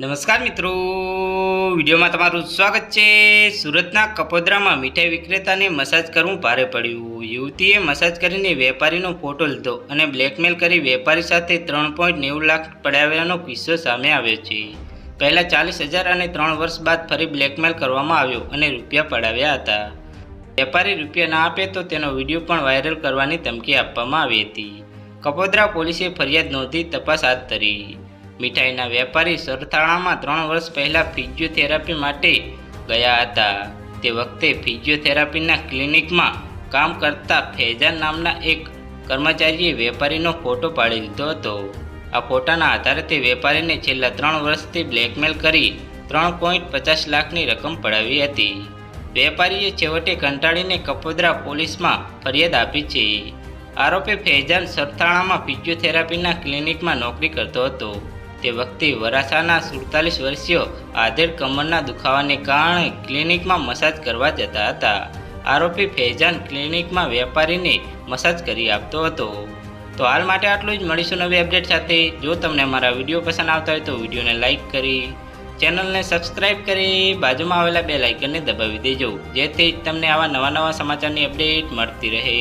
નમસ્કાર મિત્રો. વિડીયોમાં તમારું સ્વાગત છે. સુરતના કપોદરામાં મીઠાઈ વિક્રેતાને મસાજ કરવું ભારે પડ્યું. યુવતીએ મસાજ કરીને વેપારીનો ફોટો લીધો અને બ્લેકમેલ કરી વેપારી સાથે ત્રણ પોઈન્ટ નેવું લાખ પડાવ્યાનો કિસ્સો સામે આવ્યો છે. પહેલાં ચાલીસ હજાર અને ત્રણ વર્ષ બાદ ફરી બ્લેકમેલ કરવામાં આવ્યો અને રૂપિયા પડાવ્યા હતા. વેપારી રૂપિયા ના આપે તો તેનો વીડિયો પણ વાયરલ કરવાની ધમકી આપવામાં આવી હતી. કપોદરા પોલીસે ફરિયાદ નોંધી તપાસ હાથ ધરી. મીઠાઈના વેપારી સરથાણામાં ત્રણ વર્ષ પહેલાં ફિઝિયોથેરાપી માટે ગયા હતા. તે વખતે ફિઝિયોથેરાપીના ક્લિનિકમાં કામ કરતા ફૈજાન નામના એક કર્મચારીએ વેપારીનો ફોટો પાડી લીધો હતો. આ ફોટાના આધારે તે વેપારીને છેલ્લા ત્રણ વર્ષથી બ્લેકમેલ કરી ત્રણ પોઈન્ટ પચાસ લાખની રકમ પડાવી હતી. વેપારીએ છેવટે કંટાળીને કપોદરા પોલીસમાં ફરિયાદ આપી છે. આરોપી ફૈઝાન સરથાણામાં ફિઝિયોથેરાપીના ક્લિનિકમાં નોકરી કરતો હતો. તે વખતે વરાછાના સુડતાલીસ વર્ષીય આધેડ કમરના દુખાવાને કારણે ક્લિનિકમાં મસાજ કરવા જતા હતા. આરોપી ફૈજાન ક્લિનિકમાં વેપારીને મસાજ કરી આપતો હતો. તો હાલ માટે આટલું જ. મળીશું નવી અપડેટ સાથે. જો તમને અમારા વીડિયો પસંદ આવતા હોય તો વિડીયોને લાઇક કરી, ચેનલને સબસ્ક્રાઇબ કરી, બાજુમાં આવેલા બે લાઇકનને દબાવી દેજો. જેથી તમને આવા નવા નવા સમાચારની અપડેટ મળતી રહે.